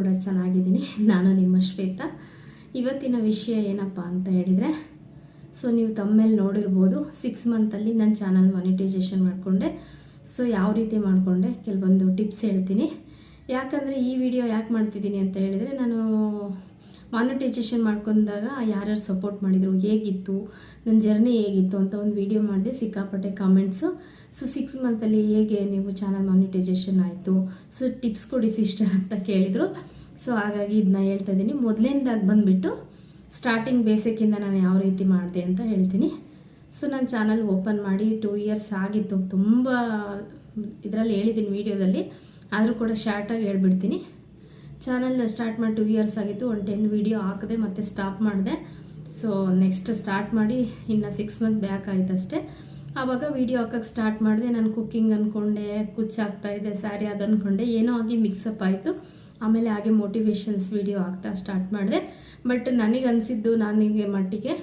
ಕೂಡ ಚೆನ್ನಾಗಿದ್ದೀನಿ. ನಾನು ನಿಮ್ಮ ಶ್ವೇತಾ. ಇವತ್ತಿನ ವಿಷಯ ಏನಪ್ಪ ಅಂತ ಹೇಳಿದರೆ, ಸೊ ನೀವು ತಮ್ಮೇಲೆ ನೋಡಿರ್ಬೋದು ಸಿಕ್ಸ್ ಮಂತಲ್ಲಿ ನನ್ನ ಚಾನಲ್ ಮಾನಿಟೈಸೇಷನ್ ಮಾಡಿಕೊಂಡೆ. ಸೊ ಯಾವ ರೀತಿ ಮಾಡಿಕೊಂಡೆ? ಕೆಲವೊಂದು ಟಿಪ್ಸ್ ಹೇಳ್ತೀನಿ. ಯಾಕಂದರೆ ಈ ವಿಡಿಯೋ ಯಾಕೆ ಮಾಡ್ತಿದ್ದೀನಿ ಅಂತ ಹೇಳಿದರೆ, ನಾನು ಮಾನಿಟೈಸೇಷನ್ ಮಾಡ್ಕೊಂಡಾಗ ಯಾರ್ಯಾರು ಸಪೋರ್ಟ್ ಮಾಡಿದರು, ಹೇಗಿತ್ತು ನನ್ನ ಜರ್ನಿ ಹೇಗಿತ್ತು ಅಂತ ಒಂದು ವಿಡಿಯೋ ಮಾಡಿದೆ, ಸಿಕ್ಕಾಪಟ್ಟೆ ಕಾಮೆಂಟ್ಸು ಸೊ ಸಿಕ್ಸ್ ಮಂತಲ್ಲಿ ಹೇಗೆ ನೀವು ಚಾನಲ್ ಮಾನಿಟೈಸೇಷನ್ ಆಯಿತು? ಸೊ ಟಿಪ್ಸ್ ಕೊಡಿ ಸಿಸ್ಟರ್ ಅಂತ ಕೇಳಿದರು. ಸೊ ಹಾಗಾಗಿ ಇದನ್ನ ಹೇಳ್ತಾ ಇದ್ದೀನಿ. ಮೊದಲಿಂದಾಗಿ ಬಂದುಬಿಟ್ಟು ಸ್ಟಾರ್ಟಿಂಗ್ ಬೇಸಿಕ್ಕಿಂದ ನಾನು ಯಾವ ರೀತಿ ಮಾಡಿದೆ ಅಂತ ಹೇಳ್ತೀನಿ. ಸೊ ನಾನು ಚಾನಲ್ ಓಪನ್ ಮಾಡಿ ಟೂ ಇಯರ್ಸ್ ಆಗಿತ್ತು. ತುಂಬ ಇದರಲ್ಲಿ ಹೇಳಿದ್ದೀನಿ ವೀಡಿಯೋದಲ್ಲಿ. ಆದರೂ ಕೂಡ ಶಾರ್ಟಾಗಿ ಹೇಳ್ಬಿಡ್ತೀನಿ. ಚಾನಲ್ ಸ್ಟಾರ್ಟ್ ಮಾಡಿ ಟೂ ಇಯರ್ಸ್ ಆಗಿತ್ತು. ಒಂದು ಟೆನ್ ವೀಡಿಯೋ ಹಾಕಿದೆ, ಮತ್ತು ಸ್ಟಾಪ್ ಮಾಡಿದೆ. ಸೊ ನೆಕ್ಸ್ಟ್ ಸ್ಟಾರ್ಟ್ ಮಾಡಿ ಇನ್ನು ಸಿಕ್ಸ್ ಮಂತ್ ಬ್ಯಾಕ್ ಆಯಿತು ಅಷ್ಟೇ. ಆವಾಗ ವೀಡಿಯೋ ಹಾಕಕ್ಕೆ ಸ್ಟಾರ್ಟ್ ಮಾಡಿದೆ. ನಾನು ಕುಕ್ಕಿಂಗ್ ಅಂದ್ಕೊಂಡೆ ಕುಚ್ಚಾಗ್ತಾಯಿದೆ ಸ್ಯಾರಿ ಅದು ಅಂದ್ಕೊಂಡೆ ಏನೋ ಆಗಿ ಮಿಕ್ಸಪ್ ಆಯಿತು. ಆಮೇಲೆ ಹಾಗೆ ಮೋಟಿವೇಶನ್ಸ್ ವೀಡಿಯೋ ಆಗ್ತಾ ಸ್ಟಾರ್ಟ್ ಮಾಡಿದೆ. ಬಟ್ ನನಗೆ ಅನಿಸಿದ್ದು ನನಗೆ ಮಟ್ಟಿಗೆ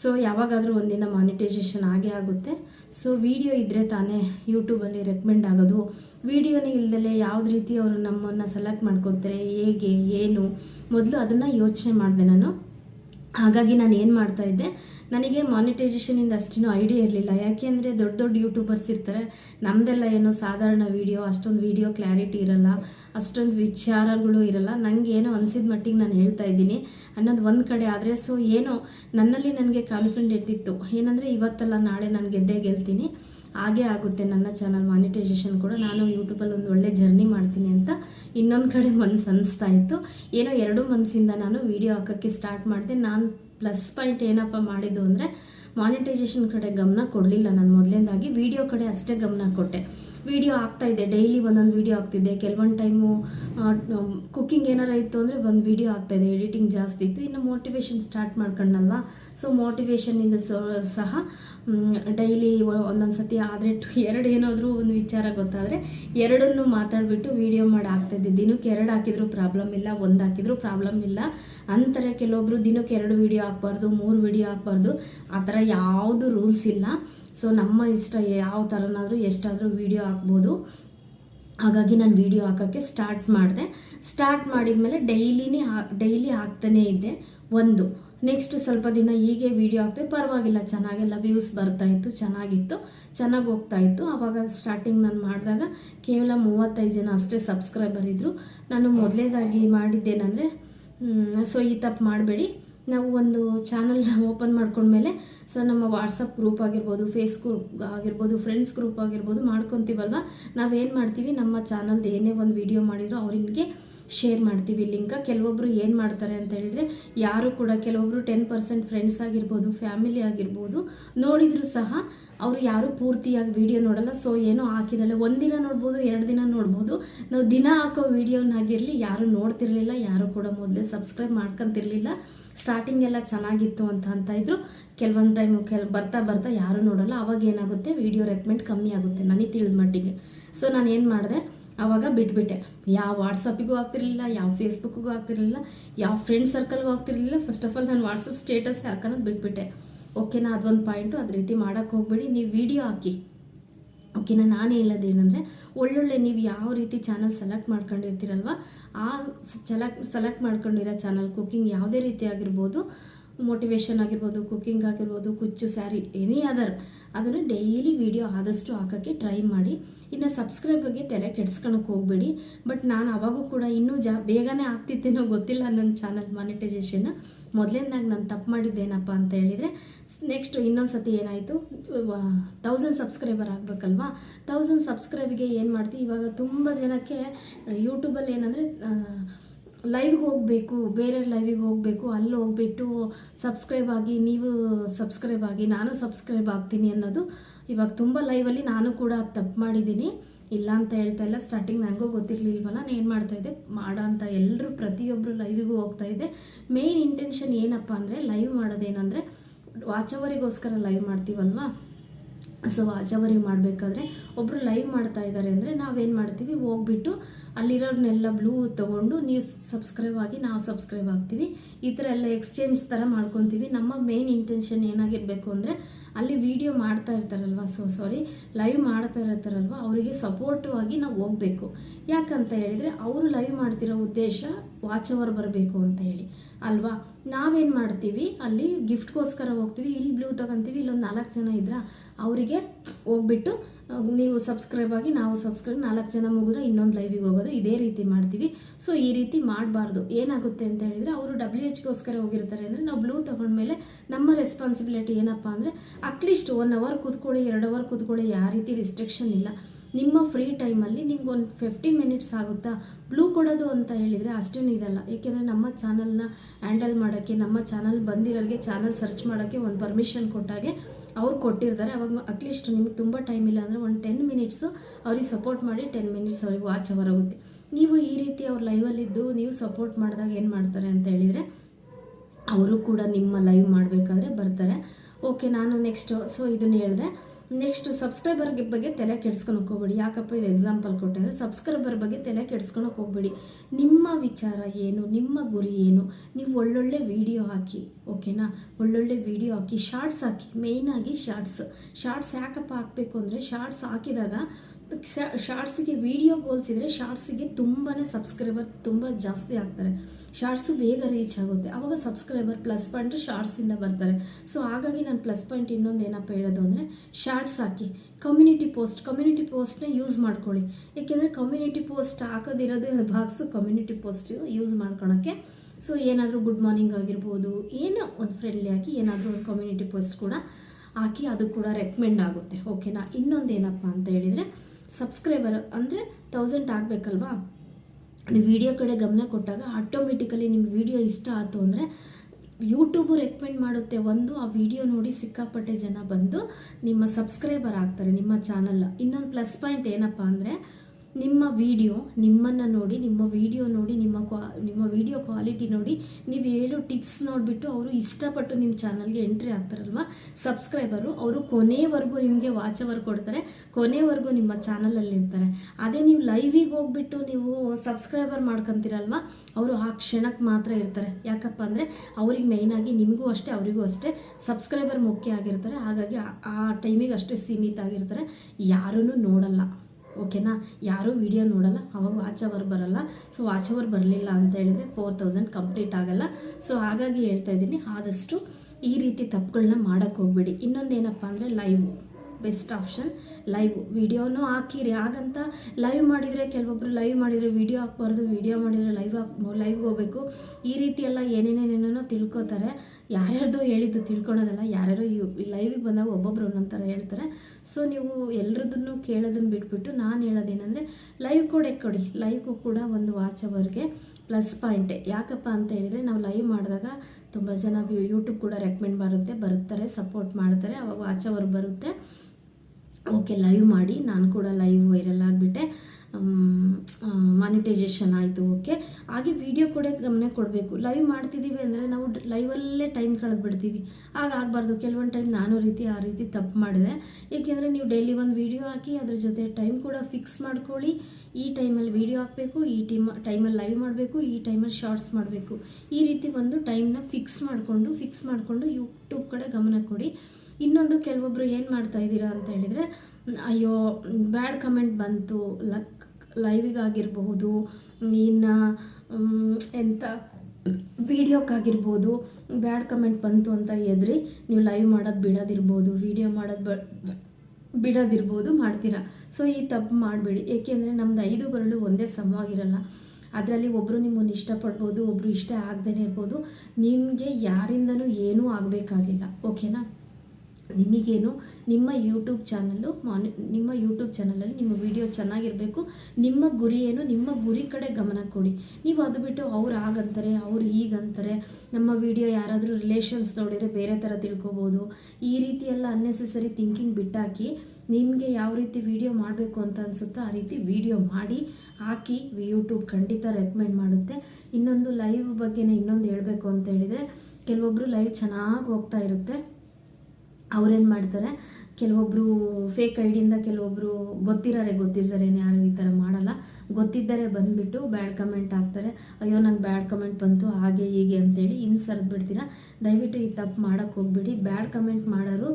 ಸೊ ಯಾವಾಗಾದರೂ ಒಂದಿನ ಮಾನಿಟೈಸೇಷನ್ ಆಗೇ ಆಗುತ್ತೆ. ಸೊ ವಿಡಿಯೋ ಇದ್ದರೆ ತಾನೇ ಯೂಟ್ಯೂಬಲ್ಲಿ ರೆಕಮೆಂಡ್ ಆಗೋದು. ವಿಡಿಯೋನೇ ಇಲ್ಲದಲ್ಲೇ ಯಾವ್ದು ರೀತಿ ಅವರು ನಮ್ಮನ್ನು ಸೆಲೆಕ್ಟ್ ಮಾಡ್ಕೊತಾರೆ, ಹೇಗೆ, ಏನು, ಮೊದಲು ಅದನ್ನು ಯೋಚನೆ ಮಾಡಿದೆ ನಾನು. ಹಾಗಾಗಿ ನಾನು ಏನು ಮಾಡ್ತಾ ಇದ್ದೆ ನನಗೆ ಮಾನಿಟೈಸೇಷನಿಂದ ಅಷ್ಟೇನು ಐಡಿಯಾ ಇರಲಿಲ್ಲ. ಯಾಕೆ ಅಂದರೆ ದೊಡ್ಡ ದೊಡ್ಡ ಯೂಟ್ಯೂಬರ್ಸ್ ಇರ್ತಾರೆ. ನಮ್ಮದೆಲ್ಲ ಏನೋ ಸಾಧಾರಣ ವೀಡಿಯೋ ಅಷ್ಟೊಂದು ವೀಡಿಯೋ ಕ್ಲಾರಿಟಿ ಇರಲ್ಲ, ಅಷ್ಟೊಂದು ವಿಚಾರಗಳು ಇರಲ್ಲ. ನನಗೆ ಏನೋ ಅನಿಸಿದ ಮಟ್ಟಿಗೆ ನಾನು ಹೇಳ್ತಾ ಇದ್ದೀನಿ. ಅನ್ನೋದು ಒಂದು ಕಡೆ ಆದರೆ ಸೊ ಏನೋ ನನ್ನಲ್ಲಿ ನನಗೆ ಕಾನ್ಫಿಡೆಂಟ್ ಇರ್ತಿತ್ತು ಏನಂದರೆ ಇವತ್ತಲ್ಲ ನಾಳೆ ನಾನು ಗೆದ್ದೇ ಗೆಲ್ತೀನಿ. ಹಾಗೇ ಆಗುತ್ತೆ ನನ್ನ ಚಾನಲ್ ಮಾನಿಟೈಸೇಷನ್ ಕೂಡ. ನಾನು ಯೂಟ್ಯೂಬಲ್ಲಿ ಒಂದು ಒಳ್ಳೆ ಜರ್ನಿ ಮಾಡ್ತೀನಿ ಅಂತ ಇನ್ನೊಂದು ಕಡೆ ಮನಸ್ಸು ಅನಿಸ್ತಾ ಇತ್ತು. ಏನೋ ಎರಡು ಮನಸ್ಸಿಂದ ನಾನು ವೀಡಿಯೋ ಹಾಕೋಕ್ಕೆ ಸ್ಟಾರ್ಟ್ ಮಾಡಿದೆ. ನಾನು ಪ್ಲಸ್ ಪಾಯಿಂಟ್ ಏನಪ್ಪ ಮಾಡಿದ್ದು ಅಂದರೆ ಮಾನಿಟೈಸೇಷನ್ ಕಡೆ ಗಮನ ಕೊಡಲಿಲ್ಲ ನಾನು ಮೊದಲನೇದಾಗಿ ವೀಡಿಯೋ ಕಡೆ ಅಷ್ಟೇ ಗಮನ ಕೊಟ್ಟೆ. ವೀಡಿಯೋ ಆಗ್ತಾಯಿದ್ದೆ ಡೈಲಿ ಒಂದೊಂದು ವಿಡಿಯೋ ಆಗ್ತಿದ್ದೆ ಕೆಲವೊಂದು ಟೈಮು ಕುಕ್ಕಿಂಗ್ ಏನಾರ ಇತ್ತು ಅಂದರೆ ಒಂದು ವೀಡಿಯೋ ಆಗ್ತಾಯಿದೆ ಎಡಿಟಿಂಗ್ ಜಾಸ್ತಿ ಇತ್ತು. ಇನ್ನು ಮೋಟಿವೇಶನ್ ಸ್ಟಾರ್ಟ್ ಮಾಡ್ಕೊಂಡಲ್ವಾ ಸೊ ಮೋಟಿವೇಶನ್ನಿಂದ ಸಹ ಡೈಲಿ ಒಂದೊಂದು ಸತಿ ಆದರೆ ಎರಡು ಏನಾದರೂ ಒಂದು ವಿಚಾರ ಗೊತ್ತಾದರೆ ಎರಡನ್ನು ಮಾತಾಡಿಬಿಟ್ಟು ವೀಡಿಯೋ ಮಾಡಿ ಆಗ್ತಾಯಿದ್ದೆ ದಿನಕ್ಕೆ ಎರಡು ಹಾಕಿದ್ರು ಪ್ರಾಬ್ಲಮ್ ಇಲ್ಲ, ಒಂದು ಹಾಕಿದ್ರು ಪ್ರಾಬ್ಲಮ್ ಇಲ್ಲ. ಅಂತಾರೆ ಕೆಲವೊಬ್ರು ದಿನಕ್ಕೆ ಎರಡು ವೀಡಿಯೋ ಹಾಕ್ಬಾರ್ದು, ಮೂರು ವಿಡಿಯೋ ಹಾಕ್ಬಾರ್ದು. ಆ ಥರ ಯಾವುದು ರೂಲ್ಸ್ ಇಲ್ಲ. ಸೊ ನಮ್ಮ ಇಷ್ಟ ಯಾವ ಥರನಾದರೂ ಎಷ್ಟಾದರೂ ವೀಡಿಯೋ ಹಾಕ್ಬೋದು. ಹಾಗಾಗಿ ನಾನು ವೀಡಿಯೋ ಹಾಕೋಕ್ಕೆ ಸ್ಟಾರ್ಟ್ ಮಾಡಿದೆ. ಸ್ಟಾರ್ಟ್ ಮಾಡಿದ್ಮೇಲೆ ಡೈಲಿನೇ ಹಾ ಡೈಲಿ ಹಾಕ್ತಾನೇ ಇದ್ದೆ. ಒಂದು. ನೆಕ್ಸ್ಟ್ ಸ್ವಲ್ಪ ದಿನ ಹೀಗೆ ವೀಡಿಯೋ ಹಾಕ್ತೆ ಪರವಾಗಿಲ್ಲ ಚೆನ್ನಾಗೆಲ್ಲ ವ್ಯೂಸ್ ಬರ್ತಾಯಿತ್ತು ಚೆನ್ನಾಗಿತ್ತು, ಚೆನ್ನಾಗಿ ಹೋಗ್ತಾ ಇತ್ತು. ಆವಾಗ ಸ್ಟಾರ್ಟಿಂಗ್ ನಾನು ಮಾಡಿದಾಗ ಕೇವಲ ಮೂವತ್ತೈದು ಜನ ಅಷ್ಟೇ ಸಬ್ಸ್ಕ್ರೈಬರ್ ಇದ್ದರು ನಾನು ಮೊದಲೇದಾಗಿ ಮಾಡಿದ್ದೇನೆಂದರೆ ಸೊ ಈ ತಪ್ಪು ಮಾಡಬೇಡಿ. ನಾವು ಒಂದು ಚಾನಲ್ ಓಪನ್ ಮಾಡ್ಕೊಂಡ್ಮೇಲೆ ಸೊ ನಮ್ಮ ವಾಟ್ಸಪ್ ಗ್ರೂಪ್ ಆಗಿರ್ಬೋದು ಫೇಸ್ ಗ್ರೂಪ್ ಆಗಿರ್ಬೋದು ಫ್ರೆಂಡ್ಸ್ ಗ್ರೂಪ್ ಆಗಿರ್ಬೋದು ಮಾಡ್ಕೊತೀವಲ್ವ? ನಾವೇನು ಮಾಡ್ತೀವಿ? ನಮ್ಮ ಚಾನಲ್ದು ಏನೇ ಒಂದು ವಿಡಿಯೋ ಮಾಡಿದ್ರು ಅವ್ರಿಗೆ ಶೇರ್ ಮಾಡ್ತೀವಿ ಲಿಂಕ ಕೆಲವೊಬ್ಬರು ಏನು ಮಾಡ್ತಾರೆ ಅಂತ ಹೇಳಿದರೆ, ಯಾರು ಕೂಡ ಕೆಲವೊಬ್ಬರು ಟೆನ್ ಪರ್ಸೆಂಟ್ ಫ್ರೆಂಡ್ಸ್ ಆಗಿರ್ಬೋದು ಫ್ಯಾಮಿಲಿ ಆಗಿರ್ಬೋದು, ನೋಡಿದರೂ ಸಹ ಅವರು ಯಾರು ಪೂರ್ತಿಯಾಗಿ ವಿಡಿಯೋ ನೋಡಲ್ಲ. ಸೊ ಏನೋ ಹಾಕಿದಳೆ. ಒಂದಿನ ನೋಡ್ಬೋದು, ಎರಡು ದಿನ ನೋಡ್ಬೋದು. ನಾವು ದಿನ ಹಾಕೋ ವೀಡಿಯೋನಾಗಿರಲಿ ಯಾರು ನೋಡ್ತಿರ್ಲಿಲ್ಲ, ಯಾರು ಕೂಡ ಮೊದಲೇ ಸಬ್ಸ್ಕ್ರೈಬ್ ಮಾಡ್ಕೊತಿರ್ಲಿಲ್ಲ. ಸ್ಟಾರ್ಟಿಂಗ್ ಎಲ್ಲ ಚೆನ್ನಾಗಿತ್ತು ಅಂತ ಅಂತ ಇದ್ರು. ಕೆಲವೊಂದು ಟೈಮ್ ಕೆಲ, ಬರ್ತಾ ಬರ್ತಾ ಯಾರು ನೋಡಲ್ಲ. ಅವಾಗ ಏನಾಗುತ್ತೆ? ವಿಡಿಯೋ ರೆಕಮೆಂಡ್ ಕಮ್ಮಿ ಆಗುತ್ತೆ. ನನಗೆ ತಿಳಿದ ಮಟ್ಟಿಗೆ. ಸೊ ನಾನು ಏನು ಮಾಡಿದೆ? ಆವಾಗ ಬಿಟ್ಬಿಟ್ಟೆ. ಯಾವ ವಾಟ್ಸಪ್ಪಿಗೂ ಆಗ್ತಿರಲಿಲ್ಲ, ಯಾವ ಫೇಸ್ಬುಕ್ಕಿಗೂ ಆಗ್ತಿರಲಿಲ್ಲ, ಯಾವ ಫ್ರೆಂಡ್ ಸರ್ಕಲ್ಗೂ ಆಗ್ತಿರಲಿಲ್ಲ. ಫಸ್ಟ್ ಆಫ್ ಆಲ್ ನಾನು ವಾಟ್ಸಪ್ ಸ್ಟೇಟಸ್ ಹಾಕೋದು ಬಿಟ್ಬಿಟ್ಟೆ. ಓಕೆನಾ ಅದೊಂದು ಪಾಯಿಂಟು ಅದೇ ರೀತಿ ಮಾಡೋಕ್ಕೆ ಹೋಗ್ಬೇಡಿ, ನೀವು ವಿಡಿಯೋ ಹಾಕಿ. ಓಕೆನಾ ನಾನು ಹೇಳೋದೇನೆಂದರೆ, ಒಳ್ಳೊಳ್ಳೆ ನೀವು ಯಾವ ರೀತಿ ಚಾನಲ್ ಸೆಲೆಕ್ಟ್ ಮಾಡ್ಕೊಂಡಿರ್ತೀರಲ್ವ, ಆ ಸೆಲೆಕ್ಟ್ ಸೆಲೆಕ್ಟ್ ಮಾಡ್ಕೊಂಡಿರೋ ಚಾನಲ್ ಕುಕ್ಕಿಂಗ್ ಯಾವುದೇ ರೀತಿ ಆಗಿರ್ಬೋದು ಮೋಟಿವೇಶನ್ ಆಗಿರ್ಬೋದು ಕುಕ್ಕಿಂಗ್ ಆಗಿರ್ಬೋದು, ಕುಚ್ಚು ಸ್ಯಾರಿ ಎನಿ ಅದರ್ ಅದನ್ನು ಡೈಲಿ ವೀಡಿಯೋ ಆದಷ್ಟು ಹಾಕೋಕ್ಕೆ ಟ್ರೈ ಮಾಡಿ. ಇನ್ನು ಸಬ್ಸ್ಕ್ರೈಬ್ ಬಗ್ಗೆ ತಲೆ ಕೆಡ್ಸ್ಕೊಳಕ್ಕೆ ಹೋಗಬೇಡಿ. ಬಟ್ ನಾನು ಅವಾಗೂ ಕೂಡ ಇನ್ನೂ ಜಾ, ಬೇಗನೆ ಆಗ್ತಿದ್ದೇನೋ ಗೊತ್ತಿಲ್ಲ ನನ್ನ ಚಾನಲ್ ಮಾನಿಟೈಸೇಷನ್ ಮೊದಲನೇದಾಗಿ ನಾನು ತಪ್ಪು ಮಾಡಿದ್ದೇನಪ್ಪ ಅಂತ ಹೇಳಿದರೆ ನೆಕ್ಸ್ಟ್ ಇನ್ನೊಂದು ಸತಿ ಏನಾಯಿತು ತೌಸಂಡ್ ಸಬ್ಸ್ಕ್ರೈಬರ್ ಆಗಬೇಕಲ್ವಾ? ತೌಸಂಡ್ ಸಬ್ಸ್ಕ್ರೈಬ್ಗೆ ಏನು ಮಾಡ್ತೀವಿ ಇವಾಗ ತುಂಬ ಜನಕ್ಕೆ ಯೂಟ್ಯೂಬಲ್ಲಿ ಏನಂದರೆ ಲೈವ್ಗೆ ಹೋಗಬೇಕು, ಬೇರೆ ಲೈವಿಗೆ ಹೋಗಬೇಕು, ಅಲ್ಲಿ ಹೋಗ್ಬಿಟ್ಟು ಸಬ್ಸ್ಕ್ರೈಬ್ ಆಗಿ, ನೀವು ಸಬ್ಸ್ಕ್ರೈಬ್ ಆಗಿ, ನಾನು ಸಬ್ಸ್ಕ್ರೈಬ್ ಆಗ್ತೀನಿ ಅನ್ನೋದು ಇವಾಗ ತುಂಬ ಲೈವಲ್ಲಿ ನಾನು ಕೂಡ ತಪ್ಪು ಮಾಡಿದ್ದೀನಿ. ಇಲ್ಲ ಅಂತ ಹೇಳ್ತಾ ಇಲ್ಲ ಸ್ಟಾರ್ಟಿಂಗ್ ನನಗೂ ಗೊತ್ತಿರಲಿಲ್ವಲ್ಲ, ನಾನು ಏನು ಮಾಡ್ತಾಯಿದ್ದೆ ಮಾಡೋ ಅಂತ ಎಲ್ಲರೂ ಪ್ರತಿಯೊಬ್ಬರು ಲೈವಿಗೂ ಹೋಗ್ತಾಯಿದ್ದೆ ಮೇಯ್ನ್ ಇಂಟೆನ್ಷನ್ ಏನಪ್ಪ ಅಂದರೆ ಲೈವ್ ಮಾಡೋದೇನಂದರೆ ವಾಚ್ ಅವರಿಗೋಸ್ಕರ ಲೈವ್ ಮಾಡ್ತೀವಲ್ವಾ? ಸೊ ವಾಚವರಿ ಮಾಡಬೇಕಾದ್ರೆ ಒಬ್ಬರು ಲೈವ್ ಮಾಡ್ತಾ ಇದ್ದಾರೆ ಅಂದರೆ ನಾವೇನು ಮಾಡ್ತೀವಿ? ಹೋಗ್ಬಿಟ್ಟು ಅಲ್ಲಿರೋರ್ನೆಲ್ಲ ಬ್ಲೂ ತೊಗೊಂಡು ನೀವು ಸಬ್ಸ್ಕ್ರೈಬ್ ಆಗಿ ನಾವು ಸಬ್ಸ್ಕ್ರೈಬ್ ಆಗ್ತೀವಿ. ಈ ಥರ ಎಲ್ಲ ಎಕ್ಸ್ಚೇಂಜ್ ಥರ ಮಾಡ್ಕೊತೀವಿ. ನಮ್ಮ ಮೇನ್ ಇಂಟೆನ್ಷನ್ ಏನಾಗಿರಬೇಕು ಅಂದರೆ ಅಲ್ಲಿ ವಿಡಿಯೋ ಮಾಡ್ತಾ ಇರ್ತಾರಲ್ವ? ಸೊ ಸಾರಿ ಲೈವ್ ಮಾಡ್ತಾ ಇರ್ತಾರಲ್ವ? ಅವರಿಗೆ ಸಪೋರ್ಟಿವ್ ಆಗಿ ನಾವು ಹೋಗಬೇಕು. ಯಾಕಂತ ಹೇಳಿದರೆ ಅವರು ಲೈವ್ ಮಾಡ್ತಿರೋ ಉದ್ದೇಶ ವಾಚ್ ಅವರ್ ಬರಬೇಕು ಅಂತ ಹೇಳಿ. ಅಲ್ವಾ? ನಾವೇನು ಮಾಡ್ತೀವಿ? ಅಲ್ಲಿ ಗಿಫ್ಟ್ಗೋಸ್ಕರ ಹೋಗ್ತೀವಿ. ಇಲ್ಲಿ ಬ್ಲೂ ತಗೊಂತೀವಿ. ಇಲ್ಲೊಂದು ನಾಲ್ಕು ಜನ ಇದ್ರ, ಅವರಿಗೆ ಹೋಗ್ಬಿಟ್ಟು ನೀವು ಸಬ್ಸ್ಕ್ರೈಬ್ ಆಗಿ ನಾವು ಸಬ್ಸ್ಕ್ರೈಬ್ ನಾಲ್ಕು ಜನ ಮುಗಿದ್ರೆ ಇನ್ನೊಂದು ಲೈವಿಗೆ ಹೋಗೋದು. ಇದೇ ರೀತಿ ಮಾಡ್ತೀವಿ. ಸೊ ಈ ರೀತಿ ಮಾಡಬಾರ್ದು. ಏನಾಗುತ್ತೆ ಅಂತ ಹೇಳಿದರೆ, ಅವರು ಡಬ್ಲ್ಯೂ ಎಚ್ಗೋಸ್ಕರ ಹೋಗಿರ್ತಾರೆ ಅಂದರೆ, ನಾವು ಬ್ಲೂ ತೊಗೊಂಡ್ಮೇಲೆ ನಮ್ಮ ರೆಸ್ಪಾನ್ಸಿಬಿಲಿಟಿ ಏನಪ್ಪ ಅಂದರೆ ಅಟ್ಲೀಸ್ಟ್ ಒನ್ ಅವರ್ ಕೂತ್ಕೊಳ್ಳಿ, ಎರಡು ಅವರ್ ಕೂತ್ಕೊಳ್ಳಿ, ಯಾವ ರೀತಿ ರಿಸ್ಟ್ರಿಕ್ಷನ್ ಇಲ್ಲ. ನಿಮ್ಮ ಫ್ರೀ ಟೈಮಲ್ಲಿ ನಿಮ್ಗೆ ಒಂದು ಫಿಫ್ಟೀನ್ ಮಿನಿಟ್ಸ್ ಆಗುತ್ತಾ? ಬ್ಲೂ ಕೊಡೋದು ಅಂತ ಹೇಳಿದರೆ ಅಷ್ಟೇನು ಇದಲ್ಲ. ಏಕೆಂದರೆ ನಮ್ಮ ಚಾನಲ್ನ ಹ್ಯಾಂಡಲ್ ಮಾಡೋಕ್ಕೆ, ನಮ್ಮ ಚಾನಲ್ ಬಂದಿರೋರಿಗೆ ಚಾನಲ್ ಸರ್ಚ್ ಮಾಡೋಕ್ಕೆ ಒಂದು ಪರ್ಮಿಷನ್ ಕೊಟ್ಟಾಗೆ ಅವ್ರು ಕೊಟ್ಟಿರ್ತಾರೆ. ಅವಾಗ ಅಟ್ಲೀಸ್ಟ್ ನಿಮ್ಗೆ ತುಂಬ ಟೈಮ್ ಇಲ್ಲ ಅಂದರೆ ಒಂದು ಟೆನ್ ಮಿನಿಟ್ಸು ಅವ್ರಿಗೆ ಸಪೋರ್ಟ್ ಮಾಡಿ ಟೆನ್ ಮಿನಿಟ್ಸ್ ಅವ್ರಿಗೆ ವಾಚ್ ಅವರ್ ಆಗುತ್ತೆ. ನೀವು ಈ ರೀತಿ ಅವ್ರ ಲೈವಲ್ಲಿದ್ದು ನೀವು ಸಪೋರ್ಟ್ ಮಾಡಿದಾಗ ಏನು ಮಾಡ್ತಾರೆ ಅಂತ ಹೇಳಿದರೆ, ಅವರು ಕೂಡ ನಿಮ್ಮ ಲೈವ್ ಮಾಡಬೇಕಾದ್ರೆ ಬರ್ತಾರೆ. ಓಕೆ ನಾನು ನೆಕ್ಸ್ಟ್ ಸೊ ಇದನ್ನು ಹೇಳಿದೆ. ನೆಕ್ಸ್ಟ್ ಸಬ್ಸ್ಕ್ರೈಬರ್ ಬಗ್ಗೆ ತಲೆ ಕೆಡ್ಸ್ಕೊಳಕ್ಕೆ ಹೋಗ್ಬೇಡಿ. ಯಾಕಪ್ಪ ಇದು ಎಕ್ಸಾಂಪಲ್ ಕೊಟ್ಟಿದ್ರೆ ಸಬ್ಸ್ಕ್ರೈಬರ್ ಬಗ್ಗೆ ತಲೆ ಕೆಡ್ಸ್ಕೊಳಕ್ಕೆ ಹೋಗ್ಬೇಡಿ. ನಿಮ್ಮ ವಿಚಾರ ಏನು? ನಿಮ್ಮ ಗುರಿ ಏನು? ನೀವು ಒಳ್ಳೊಳ್ಳೆ ವಿಡಿಯೋ ಹಾಕಿ ಓಕೆನಾ ಒಳ್ಳೊಳ್ಳೆ ವಿಡಿಯೋ ಹಾಕಿ ಶಾರ್ಟ್ಸ್ ಹಾಕಿ ಮೇಯ್ನಾಗಿ ಶಾರ್ಟ್ಸ್ ಶಾರ್ಟ್ಸ್ ಯಾಕಪ್ಪ ಹಾಕಬೇಕು ಅಂದರೆ ಶಾರ್ಟ್ಸ್ ಹಾಕಿದಾಗ ಶಾರ್ಟ್ಸಿಗೆ ವಿಡಿಯೋ ಹೋಲಿಸಿದರೆ ಶಾರ್ಟ್ಸಿಗೆ ತುಂಬಾ ಸಬ್ಸ್ಕ್ರೈಬರ್ ತುಂಬ ಜಾಸ್ತಿ ಆಗ್ತಾರೆ. ಶಾರ್ಟ್ಸು ಬೇಗ ರೀಚ್ ಆಗುತ್ತೆ. ಆವಾಗ ಸಬ್ಸ್ಕ್ರೈಬರ್ ಪ್ಲಸ್ ಪಾಯಿಂಟ್ ಶಾರ್ಟ್ಸಿಂದ ಬರ್ತಾರೆ. ಸೊ ಹಾಗಾಗಿ ನಾನು ಪ್ಲಸ್ ಪಾಯಿಂಟ್ ಇನ್ನೊಂದು ಏನಪ್ಪ ಹೇಳೋದು ಅಂದರೆ ಶಾರ್ಟ್ಸ್ ಹಾಕಿ. ಕಮ್ಯುನಿಟಿ ಪೋಸ್ಟ್ ಕಮ್ಯುನಿಟಿ ಪೋಸ್ಟ್ನ ಯೂಸ್ ಮಾಡ್ಕೊಳ್ಳಿ. ಏಕೆಂದರೆ ಕಮ್ಯುನಿಟಿ ಪೋಸ್ಟ್ ಹಾಕೋದಿರೋದೇ ಬಾಕ್ಸು ಕಮ್ಯುನಿಟಿ ಪೋಸ್ಟ್ ಯೂಸ್ ಮಾಡ್ಕೊಳಕ್ಕೆ. ಸೊ ಏನಾದರೂ ಗುಡ್ ಮಾರ್ನಿಂಗ್ ಆಗಿರ್ಬೋದು, ಏನೋ ಒಂದು ಫ್ರೆಂಡ್ಲಿ ಹಾಕಿ ಏನಾದರೂ ಒಂದು ಕಮ್ಯುನಿಟಿ ಪೋಸ್ಟ್ ಕೂಡ ಹಾಕಿ ಅದು ಕೂಡ ರೆಕಮೆಂಡ್ ಆಗುತ್ತೆ. ಓಕೆನಾ ಇನ್ನೊಂದು ಏನಪ್ಪ ಅಂತ ಹೇಳಿದರೆ ಸಬ್ಸ್ಕ್ರೈಬರ್ ಅಂದರೆ ತೌಸಂಡ್ ಆಗಬೇಕಲ್ವಾ? ವಿಡಿಯೋ ಕಡೆ ಗಮನ ಕೊಟ್ಟಾಗ ಆಟೋಮೆಟಿಕಲಿ ನಿಮ್ಮ ವಿಡಿಯೋ ಇಷ್ಟ ಆಯಿತು ಅಂದರೆ ಯೂಟ್ಯೂಬು ರೆಕಮೆಂಡ್ ಮಾಡುತ್ತೆ ಒಂದು, ಆ ವಿಡಿಯೋ ನೋಡಿ ಸಿಕ್ಕಾಪಟ್ಟೆ ಜನ ಬಂದು ನಿಮ್ಮ ಸಬ್ಸ್ಕ್ರೈಬರ್ ಆಗ್ತಾರೆ ನಿಮ್ಮ ಚಾನಲ್ ಇನ್ನೊಂದು ಪ್ಲಸ್ ಪಾಯಿಂಟ್ ಏನಪ್ಪ ಅಂದರೆ ನಿಮ್ಮ ವಿಡಿಯೋ, ನಿಮ್ಮನ್ನು ನೋಡಿ, ನಿಮ್ಮ ವಿಡಿಯೋ ನೋಡಿ, ನಿಮ್ಮ ಕ್ವಾ, ನಿಮ್ಮ ವಿಡಿಯೋ ಕ್ವಾಲಿಟಿ ನೋಡಿ, ನೀವು ಹೇಳೋ ಟಿಪ್ಸ್ ನೋಡಿಬಿಟ್ಟು ಅವರು ಇಷ್ಟಪಟ್ಟು ನಿಮ್ಮ ಚಾನಲ್ಗೆ ಎಂಟ್ರಿ ಆಗ್ತಾರಲ್ವ? ಸಬ್ಸ್ಕ್ರೈಬರು, ಅವರು ಕೊನೆಯವರೆಗೂ ನಿಮಗೆ ವಾಚ್ ಅವರ್ ಕೊಡ್ತಾರೆ, ಕೊನೆವರೆಗೂ ನಿಮ್ಮ ಚಾನಲಲ್ಲಿ ಇರ್ತಾರೆ. ಅದೇ ನೀವು ಲೈವಿಗೆ ಹೋಗ್ಬಿಟ್ಟು ನೀವು ಸಬ್ಸ್ಕ್ರೈಬರ್ ಮಾಡ್ಕೊತೀರಲ್ವ? ಅವರು ಆ ಕ್ಷಣಕ್ಕೆ ಮಾತ್ರ ಇರ್ತಾರೆ. ಯಾಕಪ್ಪ ಅಂದರೆ ಅವ್ರಿಗೆ ಮೇಯ್ನಾಗಿ ನಿಮಗೂ ಅಷ್ಟೇ, ಅವರಿಗೂ ಅಷ್ಟೇ ಸಬ್ಸ್ಕ್ರೈಬರ್ ಮುಖ್ಯ ಆಗಿರ್ತಾರೆ. ಹಾಗಾಗಿ ಆ- ಆ ಟೈಮಿಗೆ ಅಷ್ಟೇ ಸೀಮಿತ ಆಗಿರ್ತಾರೆ. ಯಾರೂ ನೋಡಲ್ಲ. ಓಕೆನಾ? ಯಾರೂ ವಿಡಿಯೋ ನೋಡಲ್ಲ, ಅವಾಗ ವಾಚ್ ಅವರ್ ಬರಲ್ಲ. ಸೊ ವಾಚ್ ಅವರ್ ಬರಲಿಲ್ಲ ಅಂತ ಹೇಳಿದ್ರೆ ಫೋರ್ ತೌಸಂಡ್ ಕಂಪ್ಲೀಟ್ ಆಗಲ್ಲ. ಸೊ ಹಾಗಾಗಿ ಹೇಳ್ತಾ ಇದ್ದೀನಿ, ಆದಷ್ಟು ಈ ರೀತಿ ತಪ್ಪುಗಳನ್ನ ಮಾಡೋಕ್ಕೆ ಹೋಗ್ಬೇಡಿ. ಇನ್ನೊಂದು ಏನಪ್ಪ ಅಂದರೆ ಲೈವ್ ಬೆಸ್ಟ್ ಆಪ್ಷನ್ ಲೈವ್ ವಿಡಿಯೋನೂ ಹಾಕಿರಿ. ಹಾಗಂತ ಲೈವ್ ಮಾಡಿದರೆ ಕೆಲವೊಬ್ಬರು ಲೈವ್ ಮಾಡಿದರೆ ವಿಡಿಯೋ ಹಾಕ್ಬಾರ್ದು ವಿಡಿಯೋ ಮಾಡಿದರೆ ಲೈವ್ ಹಾಕ್ ಲೈವ್ಗೆ ಹೋಗ್ಬೇಕು. ಈ ರೀತಿ ಎಲ್ಲ ಏನೇನೇನೇನೋ ತಿಳ್ಕೊತಾರೆ. ಯಾರ್ಯಾರ್ದೋ ಹೇಳಿದ್ದು ತಿಳ್ಕೊಳೋದಲ್ಲ, ಯಾರ್ಯಾರೋ ಈ ಲೈವಿಗೆ ಬಂದಾಗ ಒಬ್ಬೊಬ್ರು ಒಂದೊಂಥರ ಥರ ಹೇಳ್ತಾರೆ. ಸೊ ನೀವು ಎಲ್ರದನ್ನು ಕೇಳೋದನ್ನು ಬಿಟ್ಬಿಟ್ಟು ನಾನು ಹೇಳೋದೇನೆಂದರೆ ಲೈವ್ ಕೊಡೆ ಕೊಡಿ. ಲೈವ್ಗೂ ಕೂಡ ಒಂದು ವಾಚ್ ಅವರಿಗೆ ಪ್ಲಸ್ ಪಾಯಿಂಟೆ ಯಾಕಪ್ಪ ಅಂತ ಹೇಳಿದರೆ, ನಾವು ಲೈವ್ ಮಾಡಿದಾಗ ತುಂಬ ಜನ ಯೂಟ್ಯೂಬ್ ಕೂಡ ರೆಕಮೆಂಡ್ ಬರುತ್ತೆ ಬರುತ್ತಾರೆ ಸಪೋರ್ಟ್ ಮಾಡ್ತಾರೆ. ಅವಾಗ ವಾಚ್ ಅವರ್ ಬರುತ್ತೆ. ಓಕೆ ಲೈವ್ ಮಾಡಿ, ನಾನು ಕೂಡ ಲೈವ್ ವೈರಲ್ ಆಗಿಬಿಟ್ಟೆ. ಮಾನಿಟೈಸೇಷನ್ ಆಯಿತು ಓಕೆ ಹಾಗೆ ವಿಡಿಯೋ ಕೂಡ ಗಮನ ಕೊಡಬೇಕು. ಲೈವ್ ಮಾಡ್ತಿದ್ದೀವಿ ಅಂದರೆ ನಾವು ಲೈವಲ್ಲೇ ಟೈಮ್ ಕಳೆದು ಬಿಡ್ತೀವಿ. ಆಗ ಆಗಬಾರ್ದು. ಕೆಲವೊಂದು ಟೈಮ್ ನಾನು ರೀತಿ, ಆ ರೀತಿ ತಪ್ಪು ಮಾಡಿದೆ. ಏಕೆಂದರೆ ನೀವು ಡೈಲಿ ಒಂದು ವಿಡಿಯೋ ಹಾಕಿ, ಅದ್ರ ಜೊತೆ ಟೈಮ್ ಕೂಡ ಫಿಕ್ಸ್ ಮಾಡ್ಕೊಳ್ಳಿ. ಈ ಟೈಮಲ್ಲಿ ವಿಡಿಯೋ ಹಾಕಬೇಕು, ಈ ಟೈಮ್ ಟೈಮಲ್ಲಿ ಲೈವ್ ಮಾಡಬೇಕು, ಈ ಟೈಮಲ್ಲಿ ಶಾರ್ಟ್ಸ್ ಮಾಡಬೇಕು. ಈ ರೀತಿ ಒಂದು ಟೈಮ್ನ ಫಿಕ್ಸ್ ಮಾಡಿಕೊಂಡು ಫಿಕ್ಸ್ ಮಾಡಿಕೊಂಡು ಯೂಟ್ಯೂಬ್ ಕಡೆ ಗಮನ ಕೊಡಿ. ಇನ್ನೊಂದು ಕೆಲವೊಬ್ಬರು ಏನು ಮಾಡ್ತಾ ಇದ್ದೀರಾ ಅಂತ ಹೇಳಿದರೆ, ಅಯ್ಯೋ, ಬ್ಯಾಡ್ ಕಮೆಂಟ್ ಬಂತು, ಲಕ್, ಲೈವಿಗಾಗಿರಬಹುದು, ಇನ್ನು ಎಂಥ ವಿಡಿಯೋಕ್ಕಾಗಿರ್ಬೋದು, ಬ್ಯಾಡ್ ಕಮೆಂಟ್ ಬಂತು ಅಂತ ಎದ್ರಿ ನೀವು ಲೈವ್ ಮಾಡೋದು ಬಿಡೋದಿರ್ಬೋದು, ವಿಡಿಯೋ ಮಾಡೋದು ಬ, ಬಿಡೋದಿರ್ಬೋದು ಮಾಡ್ತೀರಾ. ಸೊ, ಈ ತಪ್ಪು ಮಾಡಬೇಡಿ. ಏಕೆಂದರೆ ನಮ್ದು ಐದು ಬರಲು ಒಂದೇ ಸಮವಾಗಿರಲ್ಲ. ಅದರಲ್ಲಿ ಒಬ್ಬರು ನಿಮ್ಮನ್ನು ಇಷ್ಟಪಡ್ಬೋದು ಒಬ್ಬರು ಇಷ್ಟ ಆಗದೇ ಇರ್ಬೋದು. ನಿಮಗೆ ಯಾರಿಂದನೂ ಏನೂ ಆಗಬೇಕಾಗಿಲ್ಲ. ಓಕೆನಾ? ನಿಮಗೇನು, ನಿಮ್ಮ ಯೂಟ್ಯೂಬ್ ಚಾನಲ್ಲು ಮಾನಿ ನಿಮ್ಮ ಯೂಟ್ಯೂಬ್ ಚಾನಲಲ್ಲಿ ನಿಮ್ಮ ವಿಡಿಯೋ ಚೆನ್ನಾಗಿರಬೇಕು. ನಿಮ್ಮ ಗುರಿ ಏನು, ನಿಮ್ಮ ಗುರಿ ಕಡೆ ಗಮನ ಕೊಡಿ. ನೀವು ಅದು ಬಿಟ್ಟು ಅವ್ರು ಹಾಗಂತಾರೆ, ಅವ್ರು ಈಗಂತಾರೆ ನಮ್ಮ ವಿಡಿಯೋ ಯಾರಾದರೂ ರಿಲೇಷನ್ಸ್ ನೋಡಿದರೆ ಬೇರೆ ಥರ ತಿಳ್ಕೊಬೋದು. ಈ ರೀತಿ ಎಲ್ಲ ಅನ್ನೆಸೆಸರಿ ಥಿಂಕಿಂಗ್ ಬಿಟ್ಟಾಕಿ ನಿಮಗೆ ಯಾವ ರೀತಿ ವಿಡಿಯೋ ಮಾಡಬೇಕು ಅಂತ ಅನಿಸುತ್ತೋ ಆ ರೀತಿ ವಿಡಿಯೋ ಮಾಡಿ, ಹಾಕಿ ಯೂಟ್ಯೂಬ್ ಖಂಡಿತ ರೆಕಮೆಂಡ್ ಮಾಡುತ್ತೆ. ಇನ್ನೊಂದು ಲೈವ್ ಬಗ್ಗೆನೇ ಇನ್ನೊಂದು ಹೇಳಬೇಕು ಅಂತ ಹೇಳಿದರೆ ಕೆಲವೊಬ್ಬರು ಲೈವ್ ಚೆನ್ನಾಗಿ ಹೋಗ್ತಾ ಇರುತ್ತೆ. ಅವ್ರೇನು ಮಾಡ್ತಾರೆ ಕೆಲವೊಬ್ಬರು ಫೇಕ್ ಐಡಿಯಿಂದ ಕೆಲವೊಬ್ಬರು ಗೊತ್ತಿರೋರೆ, ಗೊತ್ತಿದ್ದಾರೆ ಯಾರು ಈ ಥರ ಮಾಡಲ್ಲ. ಗೊತ್ತಿದ್ದರೆ ಬಂದುಬಿಟ್ಟು ಬ್ಯಾಡ್ ಕಮೆಂಟ್ ಹಾಕ್ತಾರೆ. ಅಯ್ಯೋ, ನಂಗೆ ಬ್ಯಾಡ್ ಕಮೆಂಟ್ ಬಂತು, ಹಾಗೆ ಹೀಗೆ ಅಂತೇಳಿ ಇನ್ನು ಸರಿದು ಬಿಡ್ತೀರಾ? ದಯವಿಟ್ಟು ಈ ತಪ್ಪು ಮಾಡೋಕ್ಕೆ ಹೋಗ್ಬಿಡಿ. ಬ್ಯಾಡ್ ಕಮೆಂಟ್ ಮಾಡೋರು